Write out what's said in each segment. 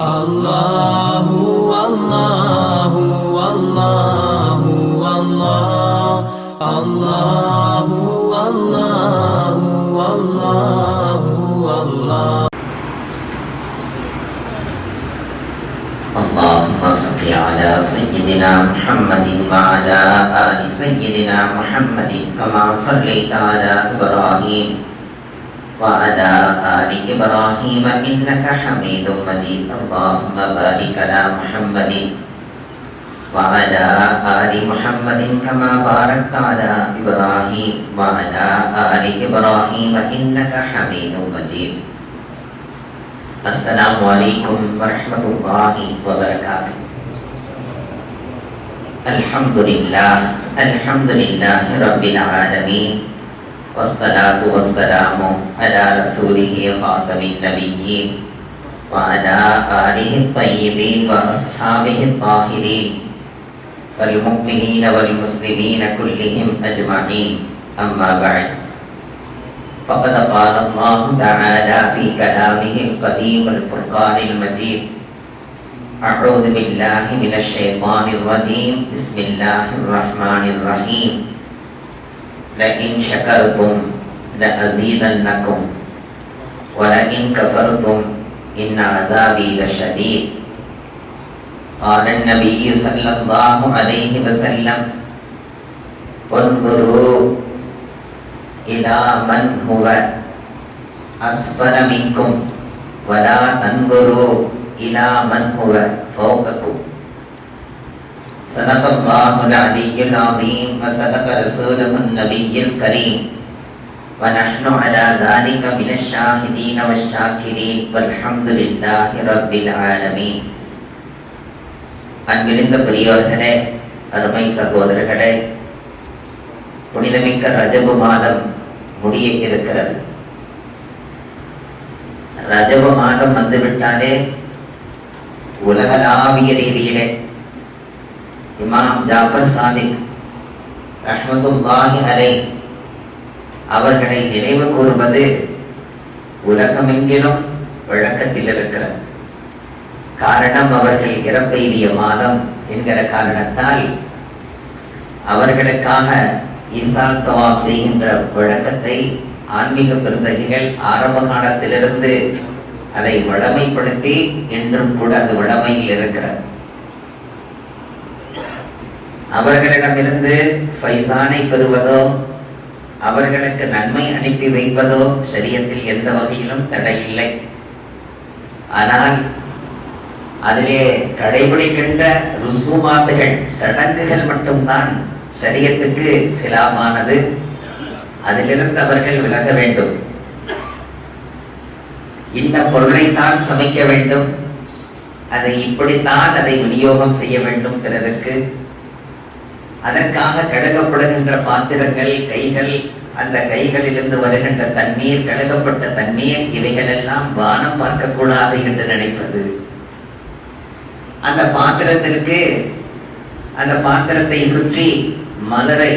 الله والله والله والله الله والله والله والله اللهم صل على سيدنا محمد وعلى آل سيدنا محمد كما صليت على إبراهيم وعلى آل إبراهيم إنك حميد مجيد. اللهم بارك على محمد وعلى آل محمد كما باركت على إبراهيم وعلى آل إبراهيم إنك حميد مجيد. السلام عليكم ورحمة الله وبركاته. الحمد لله الحمد لله رب العالمين. والصلاة والسلام على رسوله خاتم النبيين وعلى آله الطيبين وأصحابه الطاهرين والمؤمنين والمسلمين كلهم أجمعين. أما بعد فقد قال الله تعالى في كلامه القديم الفرقان المجيد أعوذ بالله من الشيطان الرجيم. بسم الله الرحمن الرحيم. لئن شكرتم لأزيدنكم ولئن كفرتم إن عذابي لشديد قال النبي صلى الله عليه وسلم انظروا إلى من هو أسفل منكم ولا تنظروا إلى من هو فوقكم صدق الله العلي العظيم وصدق رسوله النبي الكريم ونحن على ذلك من الشاهدين والشاكرين والحمد لله رب العالمين அன்பிருந்த பெரியோர்களே அருமை சகோதரர்களே புனிதமிக்க ரஜபு மாதம் முடிய இருக்கிறது ரஜபு மாதம் வந்துவிட்டாலே உலகளாவிய ரீதியிலே இமாம் ஜாஃபர் சாதிக் ரஹமதுல்லாஹி அலை அவர்களை நினைவு கூறுவது உலகமெங்கிலும் வழக்கத்தில் இருக்கிறது. காரணம் அவர்கள் இறப்பெய்திய மாதம் என்கிற காரணத்தால் அவர்களுக்காக ஈசான் சவாப் செய்கின்ற வழக்கத்தை ஆன்மீக பெருந்தகைகள் ஆரம்ப காலத்திலிருந்து அதை வளமைப்படுத்தி என்றும் கூட அது வளமையில் இருக்கிறது. அவர்களிடமிருந்து ஃபைசானை பெறுவதோ அவர்களுக்கு நன்மை அனுப்பி வைப்பதோ சரியத்தில் எந்த வகையிலும் தடை இல்லை ஆனால் அதிலே கடைபிடிக்கின்ற ருசுமாத்துகள் சடங்குகள் மட்டும்தான் சரியத்துக்கு ஹிலாமானது அதிலிருந்து அவர்கள் விலக வேண்டும். இந்த பொருளைத்தான் சமைக்க வேண்டும். அதை இப்படித்தான் அதை விநியோகம் செய்ய வேண்டும் பிறருக்கு. அதற்காக கழுகப்படுகின்ற பாத்திரங்கள் கைகள் அந்த கைகளிலிருந்து வருகின்ற தண்ணீர் கழுகப்பட்ட தண்ணீர் இவைகள் எல்லாம் வானம் பார்க்கக்கூடாது என்று நினைப்பது. அந்த பாத்திரத்திற்கு அந்த பாத்திரத்தை சுற்றி மலரை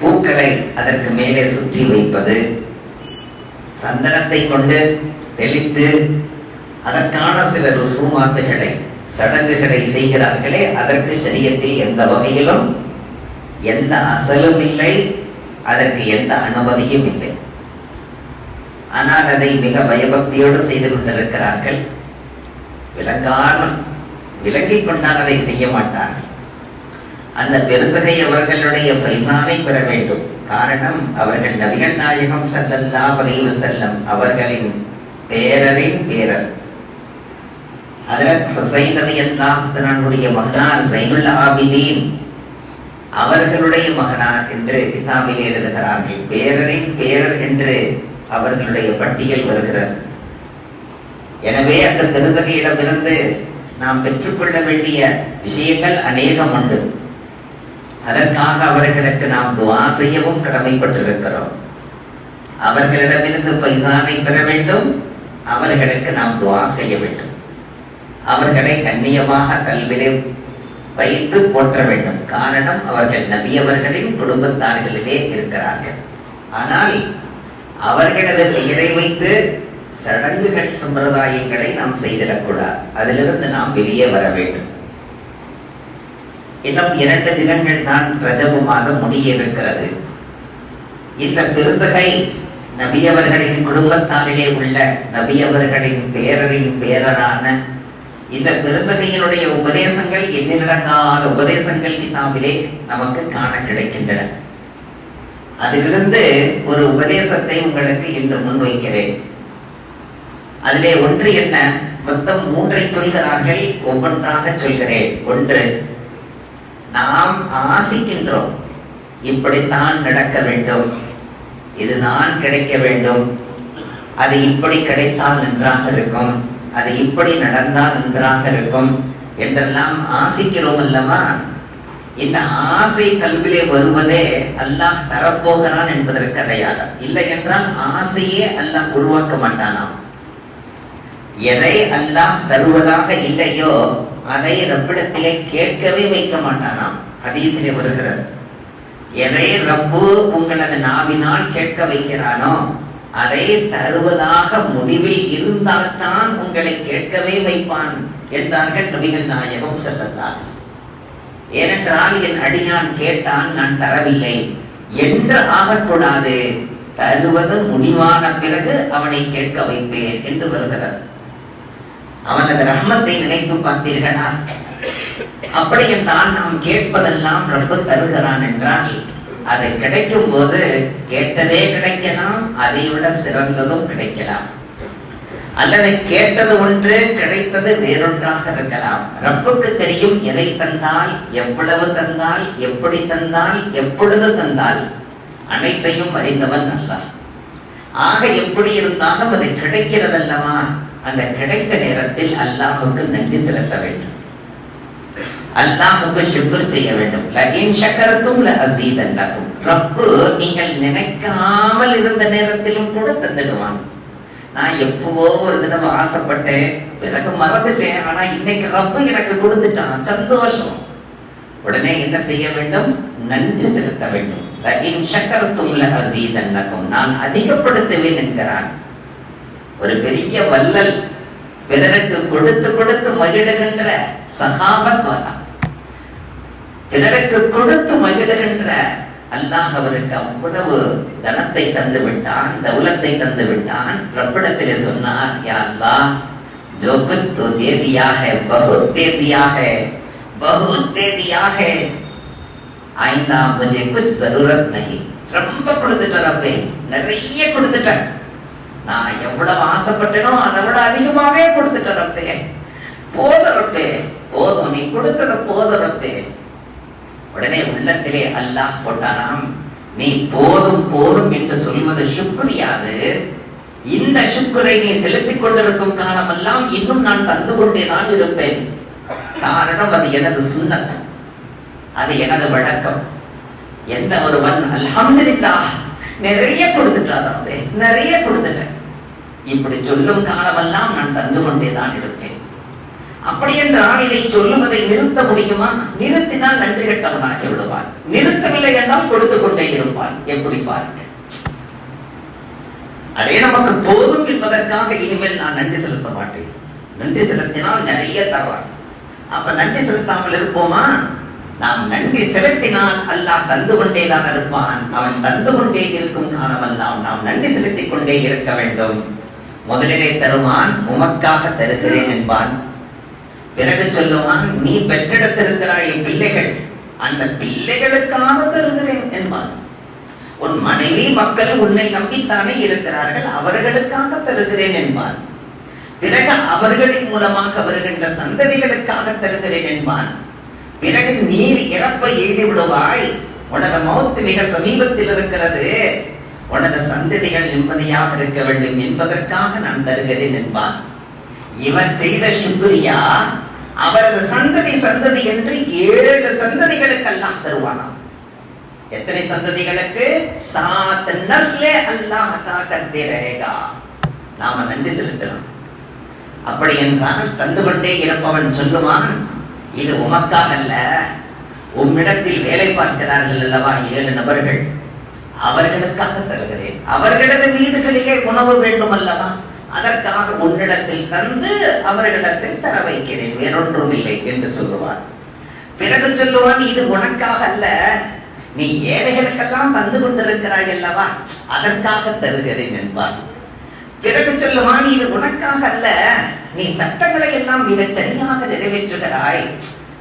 பூக்களை அதற்கு மேலே சுற்றி வைப்பது. சந்தனத்தை கொண்டு தெளித்து அதற்கான சில ருசுமாத்துகளை சடங்குகளை செய்கிறார்களே அதற்கு சரியத்தில் எந்த வகையிலும் எந்த அசலும் இல்லை அதற்கு எந்த அனுமதியும் இல்லை ஆனால் அதை மிக பயபக்தியோடு செய்து கொண்டிருக்கிறார்கள். விளங்காமல் விளங்கிக் கொண்டால் அதை செய்ய மாட்டார்கள். அந்த பெருந்தகை அவர்களுடைய பைசானை பெற வேண்டும். காரணம் அவர்கள் நபிகள் நாயகம் செல்லல்லா வலைவு செல்லம் அவர்களின் பேரரின் பேரர். அதில் ஹுசைன் அலி அல்லாஹனுடைய மகனார் சைனுல் ஆபிதீன். அவர்களுடைய மகனார் என்று கிதாபில் எழுதுகிறார்கள். பேரரின் பேரர் என்று அவர்களுடைய பட்டியல் வருகிறது. எனவே அந்த பெருந்தகையிடமிருந்து நாம் பெற்றுக்கொள்ள வேண்டிய விஷயங்கள் அநேகம் உண்டு. அதற்காக அவர்களுக்கு நாம் துவா செய்யவும் கடமைப்பட்டிருக்கிறோம். அவர்களிடமிருந்து பைசானை பெற வேண்டும். அவர்களுக்கு நாம் துவா செய்ய வேண்டும். அவர்களை கண்ணியமாக கல்விலே வைத்து போற்ற வேண்டும். காரணம் அவர்கள் நபியவர்களின் குடும்பத்தார்களிலே இருக்கிறார்கள். ஆனால் அவர்களது பெயரை வைத்து சடங்குகள் சம்பிரதாயங்களை நாம் செய்திடக்கூடாது. அதிலிருந்து நாம் வெளியே வர வேண்டும். இன்னும் இரண்டு தினங்கள் தான் ரஜபு மாதம் முடிய இருக்கிறது இந்த பெருந்தகை நபியவர்களின் குடும்பத்தாரிலே உள்ள நபியவர்களின் பேரரின் பேரரான இந்த பெருந்தகையினுடைய உபதேசங்கள் எண்ணிலடங்காத உபதேசங்கள் கிதாபிலே நமக்கு காண கிடைக்கின்றன. அதிலிருந்து ஒரு உபதேசத்தை உங்களுக்கு இன்று முன்வைக்கிறேன். அதிலே ஒன்று என்ன? மொத்தம் மூன்றை சொல்கிறார்கள் ஒவ்வொன்றாக சொல்கிறேன். ஒன்று நாம் ஆசிக்கின்றோம். இப்படித்தான் நடக்க வேண்டும். இதுதான் கிடைக்க வேண்டும். அது இப்படி கிடைத்தால் நன்றாக இருக்கும். அது இப்படி நடந்தால் நன்றாக இருக்கும் என்றெல்லாம் ஆசிக்கிறோம் அல்லவா? இந்த ஆசை கல்விலே வருவதே அல்லாஹ் தரப்போகிறான் என்பதற்கு அடையாளம். இல்லை என்றால் ஆசையே அல்லாஹ் உருவாக்க மாட்டானாம். எதை அல்லாஹ் தருவதாக இல்லையோ அதை ரப்பிடத்திலே கேட்கவே வைக்க மாட்டானாம். ஹதீசிலே வருகிறது. எதை ரப்பு உங்களது நாவினால் கேட்க வைக்கிறானோ அதை தருவதாக முடிவில் இருந்தால்தான் உங்களை கேட்கவே வைப்பான் என்றார்கள் நபிகள் நாயகம் செல்லந்தாஸ் ஏனென்றால் என் அடியான் கேட்டான் நான் தரவில்லை. என்று ஆகக்கூடாது. தருவது முடிவான பிறகு அவனை கேட்க வைப்பேன் என்று வருகிறார் அவனது ரஹ்மத்தை நினைத்து பார்த்தீர்களா? அப்படி என்றால் நாம் கேட்பதெல்லாம் ரொம்ப தருகிறான் என்றால் அது கிடைக்கும் போது கேட்டதே கிடைக்கலாம் அதை விட சிறந்ததும் கிடைக்கலாம். அல்லது கேட்டது ஒன்று கிடைத்தது வேறொன்றாக இருக்கலாம். ரப்புக்கு தெரியும் எதை தந்தால் எவ்வளவு தந்தால் எப்படி தந்தால் எப்பொழுது தந்தால் அனைத்தையும் அறிந்தவன் அல்லாஹ் ஆக எப்படி இருந்தாலும் அது கிடைக்கிறதல்லவா? அந்த கிடைத்த நேரத்தில் அல்லாஹுக்கு நன்றி செலுத்த வேண்டும். அல்லாஹுக்கு சுக்ர் செய்ய வேண்டும். லகின் சக்கரத்தும் லஅஸீதன்னகும் ரப்பு நீங்கள் நினைக்காமல் இருந்த நேரத்திலும் கூட தந்துடுவான். நான் எப்பவோ ஒரு தினம் ஆசைப்பட்டேன் பிறகு மறந்துட்டேன். ஆனா இன்னைக்கு ரப்பு எனக்கு கொடுத்துட்டான். சந்தோஷம். உடனே என்ன செய்ய வேண்டும்? நன்றி செலுத்த வேண்டும். லகின் சக்கரத்தும் லஅஸீதன்னகும் நான் அதிகப்படுத்துவேன் என்கிறான். ஒரு பெரிய வல்லல் பிறருக்கு கொடுத்து கொடுத்து மகிழுகின்ற சகாபத் வரலாம் பிறருக்கு கொடுத்து மகிழுகின்ற அல்லாஹ் அவருக்கு அவ்வளவு தனத்தை தந்து விட்டான் தௌலத்தை தந்து விட்டான் ரப்பிடத்திலே சொன்னார் யா அல்லாஹ் जो कुछ तो दे दिया है बहुत दे दिया है बहुत दे दिया है आइंदा मुझे कुछ जरूरत नहीं ரொம்ப கொடுத்துட்ட ரப்பே நிறைய கொடுத்துட்டேன் நான் எவ்வளவு ஆசைப்பட்டேனோ அதை விட அதிகமாவே கொடுத்துட்ட ரப்பே போத ரப்பே போதும் நீ கொடுத்தத போத ரப்பே உடனே உள்ளத்திலே அல்லாஹ் போட்டானாம் நீ போதும் போதும் என்று சொல்வது சுக்ரியாது இந்த சுக்குரை நீ செலுத்திக் கொண்டிருக்கும் காலமெல்லாம் இன்னும் நான் தந்து கொண்டேதான் இருப்பேன். காரணம் அது எனது சுண்ணத். அது எனது வழக்கம். எந்த ஒருவன் அல்ஹம்துலில்லாஹ் நிறைய கொடுத்துட்டாராமே நிறைய கொடுத்துட்டேன். இப்படி சொல்லும் காலமெல்லாம் நான் தந்து கொண்டேதான் இருப்பேன். அப்படி என்றால் இதை சொல்லுவதை நிறுத்த முடியுமா? நிறுத்தினால் நன்றி கெட்டவனாகி விடுவான். நிறுத்தவில்லை என்றால் கொடுத்து கொண்டே இருப்பான். எப்படி பாருங்கள். அதே நமக்கு போதும் என்பதற்காக இனிமேல் நான் நன்றி செலுத்த மாட்டேன். நன்றி செலுத்தினால் நிறைய தருவான் அப்ப நன்றி செலுத்தாமல் இருப்போமா? நாம் நன்றி செலுத்தினால் அல்லாஹ் தந்து கொண்டேதான் இருப்பான். அவன் தந்து கொண்டே இருக்கும் காலமெல்லாம் நாம் நன்றி செலுத்திக் கொண்டே இருக்க வேண்டும். முதலிலே தருவான் உமக்காக தருகிறேன் என்பான். பிறகு சொல்லுவான் நீ பெற்றெடுத்திருக்கிறாய் பிள்ளைகள். அந்த பிள்ளைகளுக்காக தருகிறேன் என்பான். உன் மனைவி மக்கள் உன்னை நம்பித்தானே இருக்கிறார்கள். அவர்களுக்காக தருகிறேன் என்பான். பிறகு அவர்களின் மூலமாக வருகின்ற சந்ததிகளுக்காக தருகிறேன் என்பான். பிறகு நீர் இறப்பை எய்தி விடுவாய். உனது மௌத்து மிக சமீபத்தில் இருக்கிறது. உனது சந்ததிகள் நிம்மதியாக இருக்க வேண்டும் என்பதற்காக நான் தருகிறேன் என்பான். இவன் செய்த சுக்ரியா அவரது சந்ததி சந்ததி என்று ஏழு சந்ததிகளுக்கு அல்லாஹ் தருவானாம். எத்தனை சந்ததிகளுக்கு? சாத் நஸ்லே அல்லாஹ் தா கர்த்தே ரஹேகா நாம நன்றி செலுத்தலாம் அப்படி என்றால் தந்து கொண்டே இருப்பவன் சொல்லுவான் இது உமக்காக அல்ல உம்மிடத்தில் வேலை பார்க்கிறார்கள் அல்லவா ஏழு நபர்கள்? அவர்களுக்காக தருகிறேன். அவர்களது வீடுகளிலே உணவு வேண்டும் அல்லவா? அதற்காக உன்னிடத்தில் தந்து அவர்களிடத்தில் தர வைக்கிறேன். வேறொன்றும் இல்லை என்று சொல்லுவார் பிறகு சொல்லுவான் இது உனக்காக அல்ல. நீ ஏழைகளுக்கெல்லாம் தந்து கொண்டிருக்கிறாய் அல்லவா? அதற்காக தருகிறேன் என்பார் பிறகு சொல்லுவான் இது உனக்காக அல்ல. நீ சட்டங்களை எல்லாம் மிகச் சரியாக நிறைவேற்றுகிறாய்.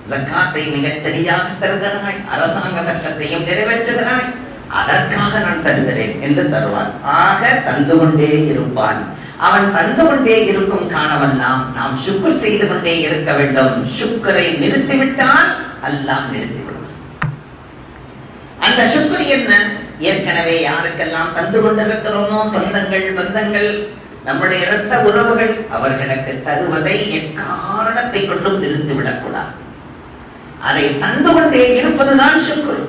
ஜக்காத்தை மிகச் சரியாக தருகிறாய். அரசாங்க சட்டத்தையும் நிறைவேற்றுகிறாய். அதற்காக நான் தருகிறேன் என்று தருவான். ஆக தந்து கொண்டே இருப்பான். அவன் தந்து கொண்டே இருக்கும் காணவெல்லாம் நாம் சுக்குர் செய்து கொண்டே இருக்க வேண்டும். சுக்கரை நிறுத்திவிட்டால் அல்லாஹ் நிறுத்திவிடும். அந்த சுக்குர் என்ன? ஏற்கனவே யாருக்கெல்லாம் தந்து கொண்டிருக்கிறோமோ சொந்தங்கள் பந்தங்கள் நம்முடைய இரத்த உறவுகள் அவர்களுக்கு தருவதை எக்காரணத்தை கொண்டும் நிறுத்திவிடக் கூடாது. அதை தந்து கொண்டே இருப்பதுதான் சுக்குர்.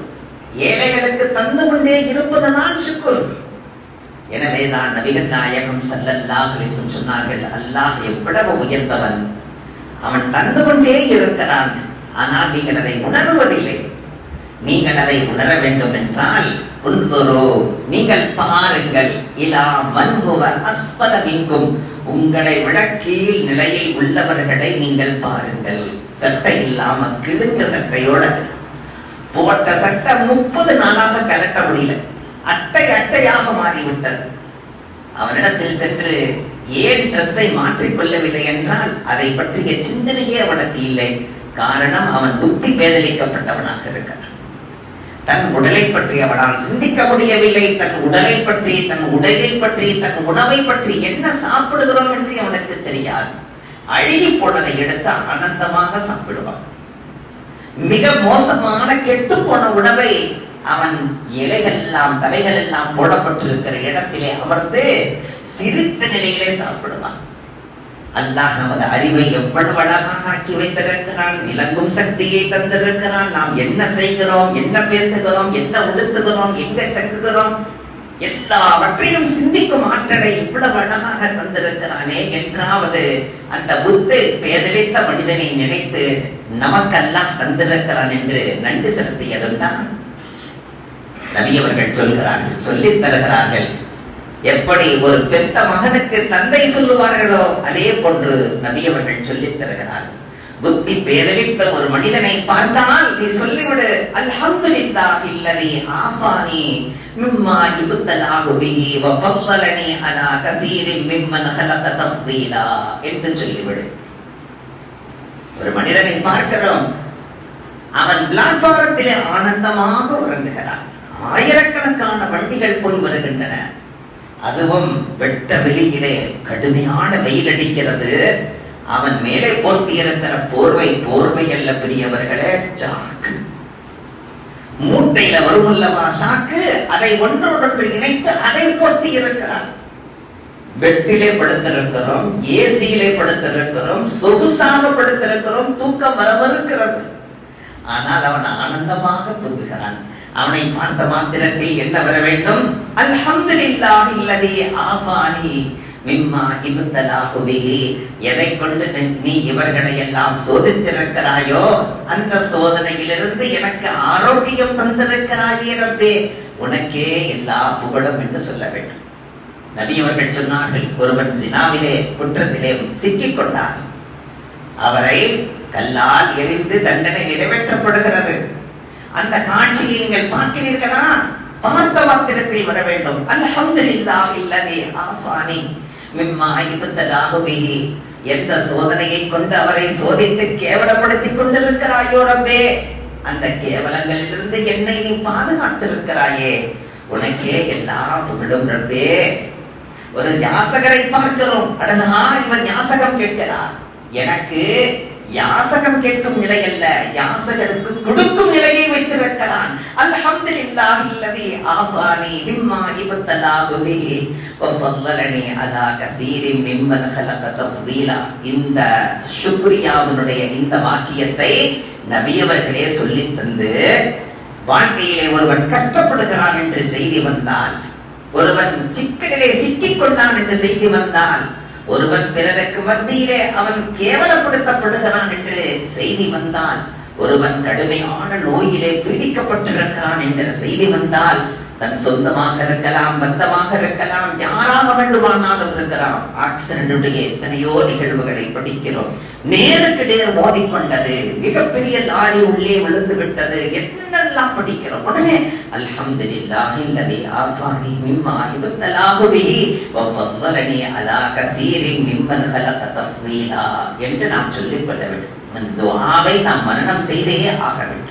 ஏழைகளுக்கு தந்து கொண்டே இருப்பதுதான் சுக்குர். எனவேதான் நபிகள் நாயகம் ஸல்லல்லாஹு சொன்னார்கள் அல்லாஹ் எவ்வளவு உயர்ந்தவன். அவன் தந்து கொண்டே இருக்கிறான். ஆனால் நீங்கள் அதை உணர்வதில்லை. நீங்கள் அதை உணர வேண்டும் என்றால் உன்குரு நீங்கள் பாருங்கள். இலா மன்ஹுவ அஸ்பத மின்கும். உங்களை விட கீழ் நிலையில் உள்ளவர்களை நீங்கள் பாருங்கள். சட்டை இல்லாம கிழிஞ்ச சட்டையோட போட்ட சட்டை முப்பது நாளாக கலட்ட முடியல. அட்டை அட்டையாக மாறிவிட்டது. அவனிடத்தில் சென்று ஏன் ட்ரெஸ்ஸை மாற்றிக்கொள்ளவில்லை என்றால் அதை பற்றிய சிந்தனையே அவனுக்கு இல்லை. காரணம் அவன் புத்தி பேதலிக்கப்பட்டவனாக இருக்கிறான் தன் உடலை பற்றி அவனால் சிந்திக்க முடியவில்லை. தன் உடலை பற்றி தன் உடையை பற்றி தன் உணவை பற்றி என்ன சாப்பிடுகிறோம் என்று அவனுக்கு தெரியாது. அழுகி போனதை எடுத்து ஆனந்தமாக சாப்பிடுவான். மிக மோசமான கெட்டு போன உணவை அவன் இலைகள் எல்லாம் தலைகள் எல்லாம் போடப்பட்டிருக்கிற இடத்திலே அமர்ந்து சிரித்த நிலையிலே சாப்பிடுவான். அல்லாஹ் நமது அறிவை எவ்வளவு அழகாக ஆக்கி வைத்திருக்கிறான் விளங்கும் சக்தியை தந்திருக்கிறான். நாம் என்ன செய்கிறோம் என்ன பேசுகிறோம் என்ன உடுத்துகிறோம் எங்க தங்குகிறோம் எல்லாவற்றையும் சிந்திக்கும் ஆற்றலை இவ்வளவு அழகாக தந்திருக்கிறானே என்றாவது அந்த புத்து பேதலித்த மனிதனை நினைத்து நமக்கெல்லாம் தந்திருக்கிறான் என்று நன்றி செலுத்தியதுதான் நவியவர்கள் சொல்கிறார்கள் சொல்லித் தருகிறார்கள். எப்படி ஒரு பெத்த மகனுக்கு தந்தை சொல்லுவார்களோ அதே போன்று நவியவர்கள் சொல்லித் தருகிறார்கள். புத்தி பேரளித்த ஒரு மனிதனை பார்த்தால் நீ சொல்லிவிடு அல்ஹம்துலில்லாஹ் இல்லதி ஆஃபானி மிம்மா இபுத்தலாஹு பிஹி வ ஃபல்லலனி அலா கஸீரின் மிம்மன் ஹலக தஃதீலா என்று சொல்லிவிடு. ஒரு மனிதனை பார்க்கிறோம் அவன் பிளாட்பாரத்திலே ஆனந்தமாக உறங்குகிறான். ஆயிரக்கணக்கான வண்டிகள் போய் வருகின்றன. அதுவும் வெட்ட வெளியிலே கடுமையான வெயில் அடிக்கிறது. அவன் மேலே போர்த்தியிருக்கிற போர்வை போர்வை அல்ல பெரியவர்களே சாக்கு. மூட்டையில வரும் அல்லவா சாக்கு? அதை ஒன்றோடொன்று இணைத்து அதை போர்த்தி இருக்கிறான் பெட்டிலே படுத்திருக்கிறோம் ஏசியிலே படுத்திருக்கிறோம் சொகுசாக படுத்திருக்கிறோம் தூக்கம் வரவிருக்கிறது ஆனால் அவன் ஆனந்தமாக தூங்குகிறான். அவனை பார்த்த மாத்திரத்தில் என்ன வர வேண்டும்? அல்ஹம்துலில்லாஹி அல்லதி ஆஃபானி. மிம்மா இபுத்தலாகுபிகி எதை கொண்டு நீ- இவர்களை எல்லாம் சோதித்திருக்கிறாயோ அந்த சோதனையிலிருந்து எனக்கு ஆரோக்கியம் தந்திருக்கிறாயே ரப்பே. உனக்கே எல்லா புகழும் என்று சொல்ல வேண்டும். நபி அவர்கள் சொன்னார்கள் ஒருவன் சினாவிலே குற்றத்திலே சிக்கிக் கொண்டார் அவரை கல்லால் எரிந்து தண்டனை நிறைவேற்றப்படுகிறது. அந்த காட்சியை நீங்கள் பார்க்கிறீர்களா? பார்த்த மாத்திரத்தில் வர வேண்டும். அல்ஹம்துலில்லாஹ் இல்லதே ஆஃபானி. எந்த சோதனையை கொண்டு அவரை சோதித்து கேவலப்படுத்திக் கொண்டிருக்கிறாயோ ரப்பே? அந்த கேவலங்களிலிருந்து என்னை நீ பாதுகாத்திருக்கிறாயே. உனக்கே எல்லா புகழும் ரப்பே. ஒரு யாசகரை பார்க்கிறோம். அடனா இவன் யாசகம் கேட்கிறார். எனக்கு யாசகம் கேட்கும் நிலை அல்ல. யாசகருக்கு கொடுக்கும் நிலையை வைத்திருக்கிறான். அல்ஹம்துலில்லாஹி அல்லதி ஆஃபானி மிம்மா இபத்தலாஹு பிஹி வ ஃபல்லலனி மிம்மன் ஹலக தஃதீலா இந்த சுக்ரியாவினுடைய இந்த வாக்கியத்தை நபியவர்களே சொல்லி சொல்லித் தந்து வாழ்க்கையிலே ஒருவன் கஷ்டப்படுகிறான் என்று செய்தி வந்தால் ஒருவன் சிக்கலிலே சிக்கிக் கொண்டான் என்று செய்தி வந்தால் ஒருவன் பிறருக்கு மத்தியிலே அவன் கேவலப்படுத்தப்படுகிறான் என்று செய்தி வந்தால் ஒருவன் கடுமையான நோயிலே பீடிக்கப்பட்டிருக்கிறான் என்ற செய்தி வந்தால் தன் சொந்தமாக இருக்கலாம் பந்தமாக இருக்கலாம் யாராக வேண்டுமானாலும் இருக்கலாம். ஆக்சிடென்டுடைய எத்தனையோ நிகழ்வுகளை படிக்கிறோம். நேருக்கு நேர் மோதிக்கொண்டது மிகப்பெரிய லாரி உள்ளே விழுந்து விட்டது என்னெல்லாம் படிக்கிறோம்? உடனே அல்ஹம்து இல்லாஹில்லதி ஆஃபானி மிம்மா இபுத்தலாகுவி வஃபல்லனி அலா கசீரி மிம்மன் ஹலக தஃபீலா என்று நாம் சொல்லிக்கொள்ள வேண்டும். அந்த துஆவை நாம் மரணம் செய்தே ஆக வேண்டும்.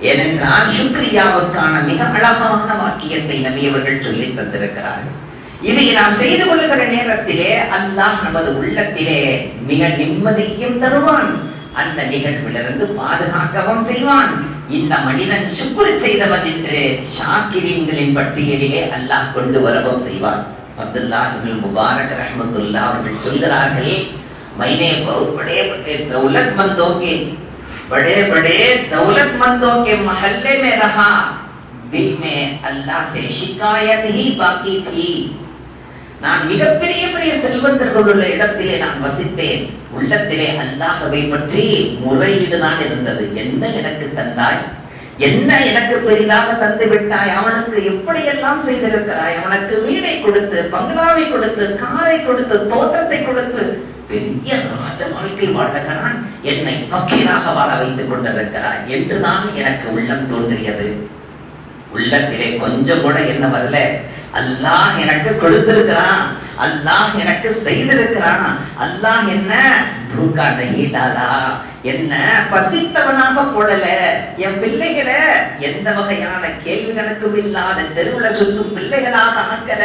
ஏனென்றால் சுக்ரியாவுக்கான மிக அழகான வாக்கியத்தை நபியவர்கள் சொல்லி தந்திருக்கிறார்கள். இதை நாம் செய்து கொள்ளுகிற நேரத்திலே அல்லாஹ் நமது உள்ளத்திலே மிக நிம்மதியும் தருவான். அந்த நிகழ்விலிருந்து பாதுகாக்கவும் செய்வான். இந்த மனிதன் சுக்குரு செய்தவன் என்று ஷாக்கிரீன்களின் பட்டியலிலே அல்லாஹ் கொண்டு வரவும் செய்வான். அப்துல்லாஹிபில் முபாரக் ரஹமத்துல்லா அவர்கள் சொல்கிறார்கள் மைனே பவுர் படே बड़े बड़े दौलतमंदों के मोहल्ले में रहा दिल में अल्लाह से शिकायत ही बाकी थी நான் மிகப்பெரிய பெரிய செல்வந்தர்கள் உள்ள இடத்திலே நான் வசித்தேன் உள்ளத்திலே அல்லாஹவை பற்றி முறையீடு தான் இருந்தது என்ன எனக்கு தந்தாய் என்ன எனக்கு பெரிதாக தந்து விட்டாய்? அவனுக்கு எப்படியெல்லாம் செய்திருக்கிறாய்? அவனுக்கு வீடை கொடுத்து பங்களாவை கொடுத்து காரை கொடுத்து தோட்டத்தை கொடுத்து பெரிய ராஜ வாழ்க்கை வாழ்கிறான் என்னை பக்கீராக வாழ வைத்துக் கொண்டிருக்கிறாய் என்றுதான் எனக்கு உள்ளம் தோன்றியது. உள்ளத்திலே கொஞ்சம் கூட என்ன வரல? அல்லாஹ் எனக்கு கொடுத்திருக்கிறான். அல்லாஹ் எனக்கு செய்திருக்கிறான். அல்லாஹ் என்ன? பூக்கா நெய்டாலா என்ன பசித்தவனாக போடல? என் பிள்ளைகளை எந்த வகையான கேள்விகளுக்கும் இல்லாத தெருவுல சுத்தும் பிள்ளைகளாக ஆக்கல?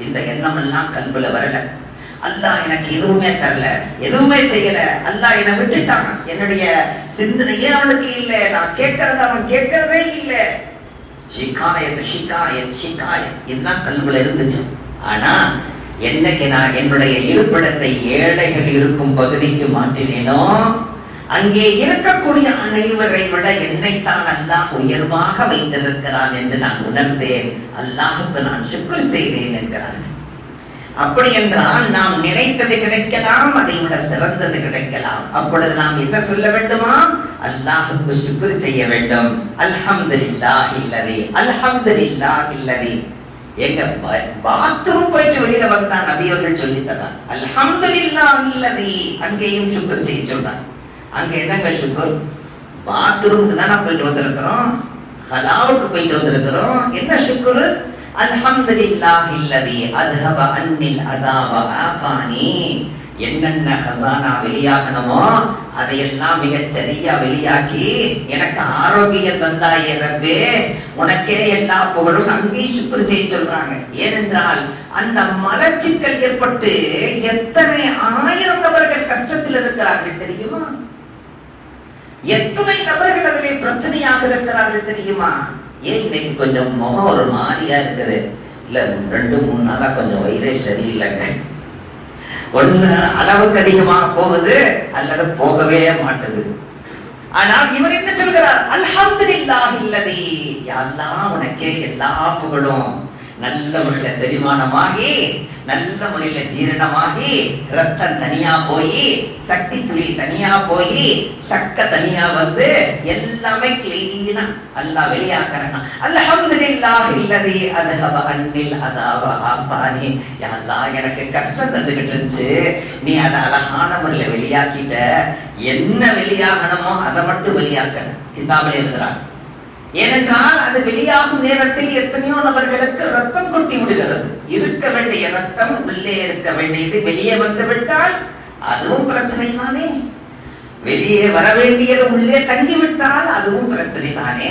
இந்த எண்ணம் எல்லாம் கல்வில வரல. அல்லாஹ் எனக்கு எதுவுமே தரல. எதுவுமே செய்யல. அல்லாஹ் என்னை விட்டுட்டான். என்னுடைய சிந்தனையே அவனுக்கு இல்லை. நான் கேட்கறது அவன் கேட்கறதே இல்லை. ஷிகாயத் ஷிகாயத் ஷிகாயத் இதுதான் கல்வில இருந்துச்சு. ஆனால் என்னைக்கு நான் என்னுடைய இருப்பிடத்தை ஏழைகள் இருக்கும் பகுதிக்கு மாற்றினேனோ அங்கே இருக்கக்கூடிய அனைவரை விட என்னைத்தான் அல்லாஹ் உயர்வாக வைத்திருக்கிறான் என்று நான் உணர்ந்தேன். அல்லாஹுக்கு நான் சுக்குர் செய்தேன் என்கிறார்கள். அப்படி என்றால் நாம் நினைத்தது கிடைக்கலாம் அதை விட சிறந்தது கிடைக்கலாம். அப்பொழுது நாம் என்ன சொல்ல வேண்டுமா? அல்லாஹுக்கு சுக்குர் செய்ய வேண்டும். அல்ஹம்து இல்லா இல்லதே அல்ஹம்து இல்லா இல்லதே எங்க பாத்ரூம் போயிட்டு வெளியில வந்தா நபி அவர்கள் சொல்லி தரான் இல்லா இல்லதே அங்கேயும் சுக்குர் செய்ய சொல்றான் அங்க என்னங்க சுக்குர் பாத்ரூமுக்கு தானே போயிட்டு வந்திருக்கிறோம். ஹலாவுக்கு போயிட்டு வந்திருக்கிறோம். என்ன சுக்குரு அல்ஹம்துலில்லாஹ் இல்லதி அத்ஹப அன்னில் அதாவ ஆஃபானி. என்னென்ன ஹசானா வெளியாகணுமோ அதையெல்லாம் மிகச் சரியா வெளியாக்கி எனக்கு ஆரோக்கியம் தந்தாயே ரப்பே உனக்கே எல்லா புகழும் அங்கே சுக்குரு செய்ய சொல்றாங்க. ஏனென்றால் அந்த மலச்சிக்கல் ஏற்பட்டு எத்தனை ஆயிரம் நபர்கள் கஷ்டத்தில் இருக்கிறார்கள் தெரியுமா? எத்தனை நபர்கள் அதிலே பிரச்சனையாக இருக்கிறார்கள் தெரியுமா? ஏன் இன்னைக்கு கொஞ்சம் முகம் ஒரு மாதிரியா இருக்குது? இல்ல ரெண்டு மூணு நாளா கொஞ்சம் வயிறே சரியில்லைங்க. ஒண்ணு அளவுக்கு அதிகமா போகுது அல்லது போகவே மாட்டுது. ஆனால் இவர் என்ன சொல்கிறார்? அல்ஹம்துலில்லாஹ் இல்லதி எல்லாம் உனக்கே எல்லா புகழும் நல்ல முறையில செரிமானமாகி நல்ல முறையில ஜீரணமாகி ரத்தம் தனியா போய் சக்தி துளி தனியா போய் சக்க தனியா வந்து எல்லாமே கிளீனா அல்லாஹ் வெளியாக்குறான் அல்ஹம்துலில்லாஹ் இல்லதி அத்ஹப அன்னில் அதாவ ஆஃபானி. யா எனக்கு கஷ்டம் தந்துகிட்டு இருந்துச்சு. நீ அதை அழகான முறையில வெளியாக்கிட்ட. என்ன வெளியாகணுமோ அதை மட்டும் வெளியாக்கணும். கிதாபில் எழுதுறாங்க. ஏனென்றால் அது வெளியாகும் நேரத்தில் எத்தனையோ நபர்களுக்கு ரத்தம் கொட்டி விடுகிறது. இருக்க வேண்டிய ரத்தம் உள்ளே இருக்க வேண்டியது வெளியே வந்து விட்டால் அதுவும் பிரச்சனை தானே வெளியே வர வேண்டியது உள்ளே தங்கிவிட்டால் அதுவும் பிரச்சனை தானே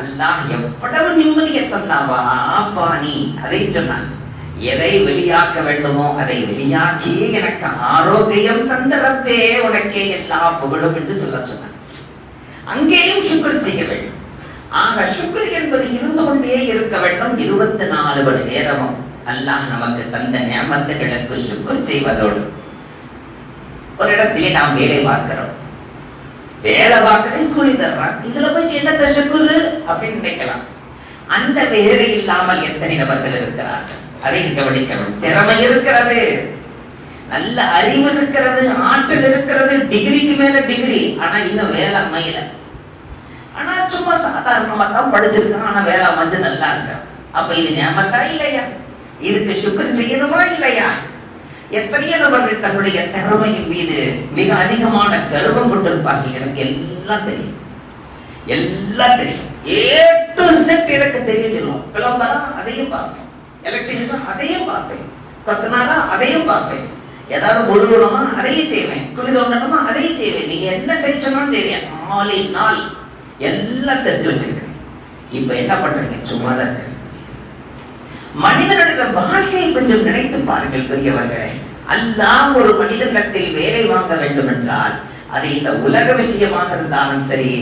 அல்லாஹ் எவ்வளவு நிம்மதியை தந்தாவா? ஆப்பானி அதை சொன்னான். எதை வெளியாக்க வேண்டுமோ அதை வெளியாக்கி எனக்கு ஆரோக்கியம் தந்த ரத்தே உனக்கே எல்லா புகழும் என்று சொல்ல சொன்னான். அங்கேயும் சுக்கர் செய்ய வேண்டும். ஆக சுக்ரு என்பது இருந்து கொண்டே இருக்க வேண்டும். இருபத்தி நாலு மணி நேரமும் அல்லாஹ் நமக்கு தந்த நியமத்துகளுக்கு சுக்குர் செய்வதோடு ஒரு இடத்திலே நாம் வேலை பார்க்கிறோம். வேலை பார்க்கிறேன் கூலி தர்றான் இதுல போயிட்டு என்ன சுக்குரு அப்படின்னு நினைக்கலாம். அந்த வேலை இல்லாமல் எத்தனை நபர்கள் இருக்கிறார்கள்? அதை கவனிக்கணும். திறமை இருக்கிறது. நல்ல அறிவு இருக்கிறது. ஆற்றல் இருக்கிறது. டிகிரிக்கு மேல டிகிரி. ஆனா இன்னும் வேலை அமையல. ஆனா சும்மா சாதாரணமா தான் படிச்சிருக்கான் ஆனா வேலை அமைஞ்சு நல்லா இருக்கான். அப்ப இது ஞாபகத்தா இல்லையா? இதுக்கு சுக்கர் செய்யணுமா இல்லையா? எத்தனையோ நபர்கள் தன்னுடைய திறமையின் மீது மிக அதிகமான கர்வம் கொண்டிருப்பார்கள். எனக்கு எல்லாம் தெரியும். எல்லாம் தெரியும். ஏ டு செட் எனக்கு தெரியும் பிளம்பரா அதையும் பார்ப்பேன். எலக்ட்ரிஷியனா அதையும் பார்ப்பேன். கொத்தனாரா அதையும் பார்ப்பேன். ஏதாவது முழுவணுமா அதையும் செய்வேன். குளிதோண்டனமா அதையும் செய்வேன். நீங்க என்ன செய்யணும் செய்வேன். நாளின் நாள். எல்லாம் தெரிஞ்சு வச்சிருக்கேன் இப்ப என்ன பண்றீங்க? சும்மா தான் இருக்கேன். மனிதனுடைய வாழ்க்கையை கொஞ்சம் நினைத்து பாருங்கள் பெரியவர்களே. அல்லாஹ் ஒரு மனிதனிடத்தில் வேலை வாங்க வேண்டும் என்றால் அது இந்த உலக விஷயமாக இருந்தாலும் சரி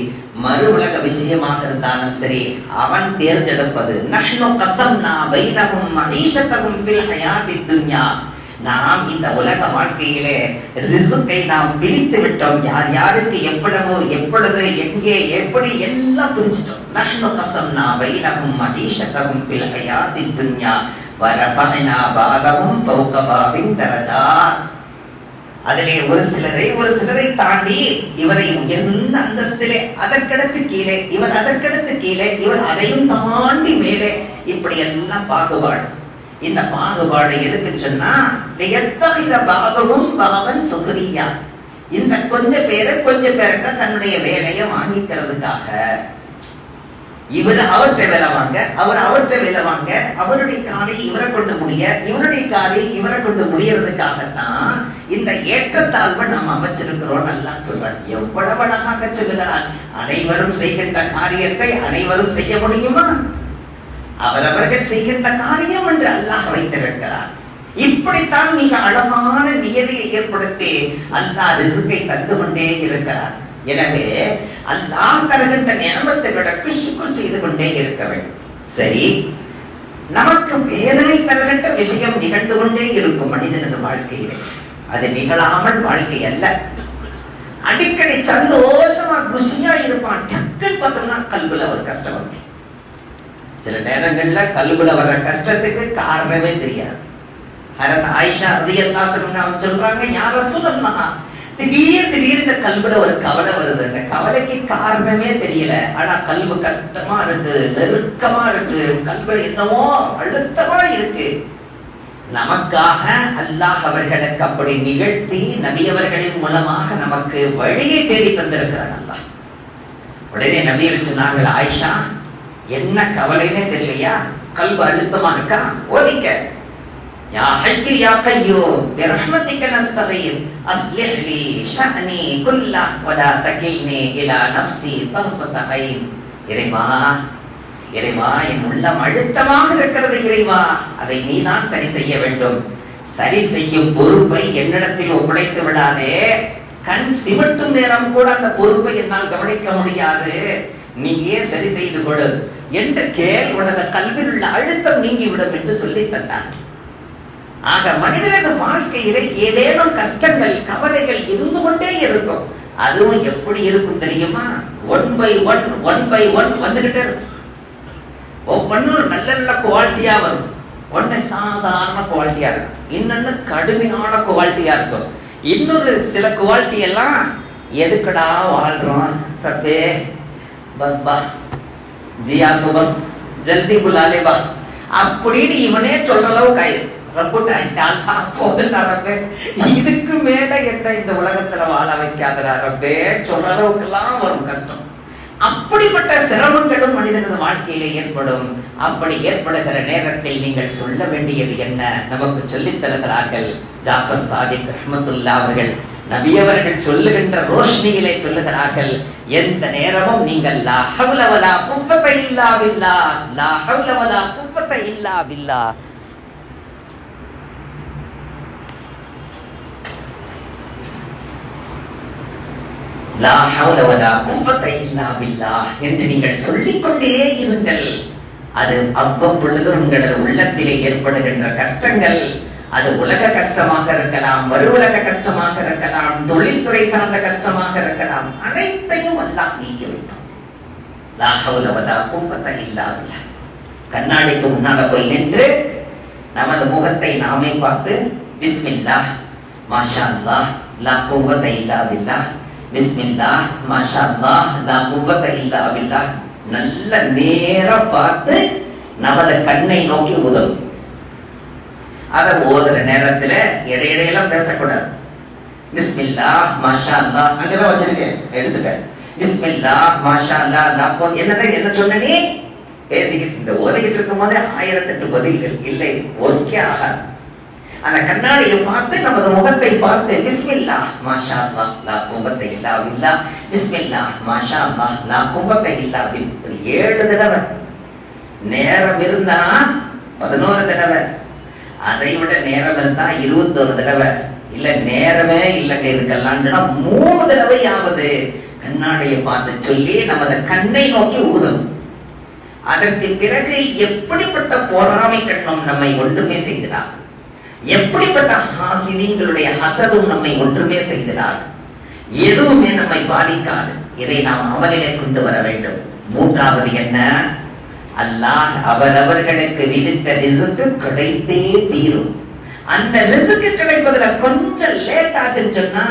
மறு உலக விஷயமாக இருந்தாலும் சரி அவன் தேர்ந்தெடுப்பது. நஹ்னு கசம்னா பைனஹும் மஈஷத்தஹும் ஃபில் ஹயாத்தி துன்யா. நாம் இந்த உலக வாழ்க்கையிலே ரிசுக்கை நாம் பிரித்து விட்டோம். யார் யாருக்கு எவ்வளவு எப்பொழுது எங்கே எப்படி எல்லாம் பிரிச்சிட்டோம் நஹ்னு கஸம்னா பைனஹும் மஈஷத்தஹும் ஃபில் ஹயாத்தி துன்யா. வரஃபஅனா பாதஹும் ஃபௌக பாதின் தரஜாத். அதிலே ஒரு சிலரை ஒரு சிலரை தாண்டி இவரை உயர்ந்த அந்தஸ்திலே அதற்கடுத்து கீழே இவர் அதற்கடுத்து கீழே இவர் அதையும் தாண்டி மேலே இப்படி எல்லாம் பாகுபாடு. இந்த பாகுபாடு எதுக்குன்னு சொன்னா எத்தகைய பாகமும் பாவன் சுகரியா. இந்த கொஞ்ச பேரை கொஞ்ச பேர்கிட்ட தன்னுடைய வேலையை வாங்கிக்கிறதுக்காக. இவர் அவற்றை வேலை வாங்க அவர் அவற்றை வேலை வாங்க அவருடைய காலை இவரை கொண்டு முடிய இவருடைய காலை இவரை கொண்டு முடியறதுக்காகத்தான் இந்த ஏற்றத்தாழ்வை நாம் அமைச்சிருக்கிறோம் நல்லா சொல்றார். எவ்வளவு அழகாக சொல்லுகிறார். அனைவரும் செய்கின்ற காரியத்தை அனைவரும் செய்ய முடியுமா? அவரவர்கள் செய்கின்ற காரியம் என்று அல்லாஹ் வைத்திருக்கிறார். இப்படித்தான் மிக அழகான நியதியை ஏற்படுத்தி அல்லாஹ் ரிசுக்கை தந்து கொண்டே இருக்கிறார். எனவே அல்லாஹ் தருகின்ற நியமத்தை விட குஷுக்குள் செய்து கொண்டே இருக்க வேண்டும். சரி நமக்கு வேதனை தருகின்ற விஷயம் நிகழ்ந்து கொண்டே இருக்கும் மனிதனது வாழ்க்கையிலே. அது நிகழாமல் வாழ்க்கை அல்ல. அடிக்கடி சந்தோஷமா குஷியா இருப்பான். டக்குன்னு பார்த்தோம்னா கல்வில ஒரு கஷ்டம் சில நேரங்கள்ல கல்வில வர்ற கஷ்டத்துக்கு காரணமே தெரியாது. ஹரத் ஆயிஷா ரலியல்லாஹு அவங்க சொல்றாங்க யார சொல்லலாம் திடீர் திடீர்னு கல்வில ஒரு கவலை வருது. அந்த கவலைக்கு காரணமே தெரியல. ஆனா கல்வி கஷ்டமா இருக்கு நெருக்கமா இருக்கு கல்வி என்னமோ அழுத்தமா இருக்கு. நமக்காக அல்லாஹ் அவர்களுக்கு அப்படி நிகழ்த்தி நபியவர்களின் மூலமாக நமக்கு வழியை தேடி தந்திருக்கிறான் அல்லாஹ். உடனே நபியர் சொன்னார்கள் ஆயிஷா என்ன கவலைன்னே தெரியலையா? கல்வி அழுத்தமா இருக்கா? ஓதிக்க. யா ஹய்யு யா கய்யூம் பிரஹ்மதிக நஸ்தகீஸ். அஸ்லிஹ் லி ஷஅனி குல்லா வலா தகில்னி இலா நஃப்ஸி தர்ஃபத ஐன் இறைவா இறைவா என் உள்ளம் அழுத்தமாக இருக்கிறது இறைவா. அதை நீதான் சரி செய்ய வேண்டும். சரி செய்யும் பொறுப்பை என்னிடத்தில் ஒப்படைத்து விடாதே. கண் சிவட்டும் நேரம் கூட அந்த பொறுப்பை என்னால் கவனிக்க முடியாது. நீயே சரி செய்து கொடு. என்று கேள் உனது கல்வியில் உள்ள அழுத்தம் நீங்கிவிடும் என்று சொல்லி தந்தான். ஆக மனிதனது வாழ்க்கையில ஏதேனும் கஷ்டங்கள் கவலைகள் இருந்து கொண்டே இருக்கும். அதுவும் எப்படி இருக்கும் தெரியுமா? One by one one by one வந்துகிட்டே இருக்கும். ஒவ்வொன்றும் நல்ல நல்ல குவாலிட்டியா வரும். ஒன்று சாதாரண குவாலிட்டியா இருக்கும். இன்னொன்னு கடுமையான குவாலிட்டியா இருக்கும். இன்னொரு சில குவாலிட்டி எல்லாம் எதுக்கடா வாழ்றோம்? பஸ் பா. ஜியா சுபஸ் ஜல்தி புலாலே வா அப்படின்னு இவனே சொல்ற அளவுக்கு ஆயிரு ரப்புட்டா போதுடா ரப்பே இதுக்கு மேல என்ன இந்த உலகத்துல வாழ வைக்காதடா ரப்பே சொல்ற அளவுக்கு எல்லாம் வரும் கஷ்டம் அப்படிப்பட்ட சிரமங்களும் மனிதனது வாழ்க்கையில ஏற்படும் அப்படி ஏற்படுகிற நேரத்தில் நீங்கள் சொல்ல வேண்டியது என்ன நமக்கு சொல்லித் தருகிறார்கள் ஜாஃபர் சாதிக் ரஹமத்துல்லா அவர்கள் நபியவர்கள் சொல்லுகின்ற ரோஷ்னியிலே சொல்லுகிறார்கள் எந்த நேரமும் நீங்கள் லா குப்பத்தை இல்லாவில்லா குவ்வத குப்பத்தை இல்லாவில்லா லா என்று நீங்கள் சொல்லிக் கொண்டே இருங்கள். அது அவ்வப்பொழுது உங்களது உள்ளத்திலே ஏற்படுகின்ற கஷ்டங்கள் அது உலக கஷ்டமாக இருக்கலாம் மறு உலக கஷ்டமாக இருக்கலாம் தொழில்துறை சார்ந்த கஷ்டமாக இருக்கலாம் அனைத்தையும் அல்லாஹ் நீக்கி வைப்பான் லா ஹவ்ல வலா கண்ணாடிக்கு முன்னால போய் நின்று நமது முகத்தை நாமே பார்த்து பிஸ்மில்லா மாஷா அல்லாஹ் லா குவ்வத இல்லாவில்லா பிஸ்மில்லா மாஷா அல்லாஹ் லா குவ்வத இல்லாவில்லா நல்ல நேரம் பார்த்து நமது கண்ணை நோக்கி உதவும் அதை ஓதுற நேரத்துல இடையிடையெல்லாம் பேசக்கூடாது. பிஸ்மில்லா மாஷா அல்லா அங்கதான் வச்சிருக்கேன். எடுத்துக்க. பிஸ்மில்லா மாஷா அல்லா அல்லா போ- என்ன சொன்ன நீ? பேசிக்கிட்டு இந்த ஓதிக்கிட்டு இருக்கும் போதே ஆயிரத்தெட்டு பதில்கள் இல்லை. ஒர்க்கே ஆகாது. அந்த கண்ணாடியை பார்த்து நமது முகத்தை பார்த்து பிஸ்மில்லா மாஷா அல்லா லா கும்பத்தை இல்லா பில்லா. பிஸ்மில்லா மாஷா அல்லா லா கும்பத்தை இல்லா ஒரு ஏழு தடவை. நேரம் இருந்தா பதினோரு தடவை. அதை விட நேரம் இருந்தா இருபத்தொரு தடவை. இல்ல நேரமே இல்லைங்க இதுக்கெல்லாம் மூணு தடவையாவது கண்ணாடியை பார்த்து சொல்லி நமது கண்ணை நோக்கி ஊதணும். அதற்கு பிறகு எப்படிப்பட்ட பொறாமை கண்ணம் நம்மை ஒன்றுமே செய்கிறார் எப்படிப்பட்ட ஹாசிதிங்களுடைய ஹசதும் நம்மை ஒன்றுமே செய்கிறார் எதுவுமே நம்மை பாதிக்காது. இதை நாம் அமலிலே கொண்டு வர வேண்டும். மூன்றாவது என்ன? அல்லாஹ் அவரவர்களுக்கு விதித்த ரிசுக்கு கிடைத்தே தீரும். அந்த ரிசுக்கு கிடைப்பதுல கொஞ்சம் லேட் ஆச்சுன்னு சொன்னா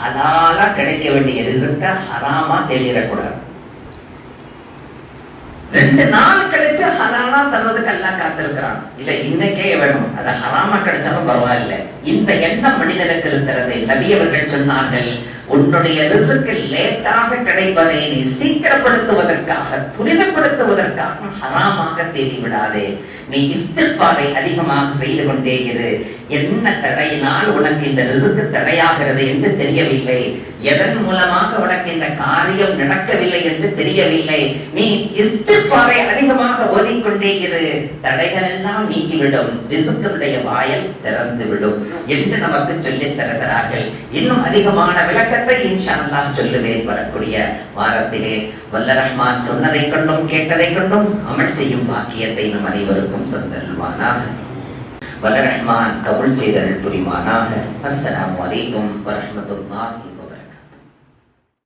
ஹலாலா கிடைக்க வேண்டிய ரிசுக்க ஹராமா தேடிடக்கூடாது. ரெண்டு நாள் கழிச்சு ஹலாலா தர்றதுக்கு எல்லாம் காத்திருக்கிறான். இல்ல இன்னைக்கே வேணும். அது ஹராமா கிடைச்சாலும் பரவாயில்ல. இந்த எண்ணம் மனிதனுக்கு இருக்கிறது. நபி அவர்கள் சொன்னார்கள் உன்னுடைய ரிசுக்கு லேட்டாக கிடைப்பதை நீ சீக்கிரப்படுத்துவதற்காக துரிதப்படுத்துவதற்காக ஹராமாக தேடிவிடாதே. நீ இஸ்திஃபாரை அதிகமாக செய்து கொண்டே இரு. என்ன தடையினால் உனக்கு இந்த ரிசுக்கு தடையாகிறது என்று தெரியவில்லை. எதன் மூலமாக உனக்கு இந்த காரியம் நடக்கவில்லை என்று தெரியவில்லை. நீ இஸ்திஃபாரை அதிகமாக ஓதிக்கொண்டே இரு. தடைகள் எல்லாம் நீங்கிவிடும். ரிசுக்கனுடைய வாயல் திறந்து விடும் என்று நமக்கு சொல்லித் தருகிறார்கள். இன்னும் அதிகமான விளக்கத்தை இன்ஷா அல்லாஹ் சொல்லுவேன் வரக்கூடிய வாரத்திலே. வல்ல ரஹ்மான் சொன்னதை கொண்டும் கேட்டதை கொண்டும் அமல் செய்யும் பாக்கியத்தை நம் அனைவருக்கும் தந்தருள்வானாக. வல்ல ரஹ்மான் கபுல் செய்தல் புரிமானாக அஸ்லாம் வலைக்கும் வரமத்துல்லாஹி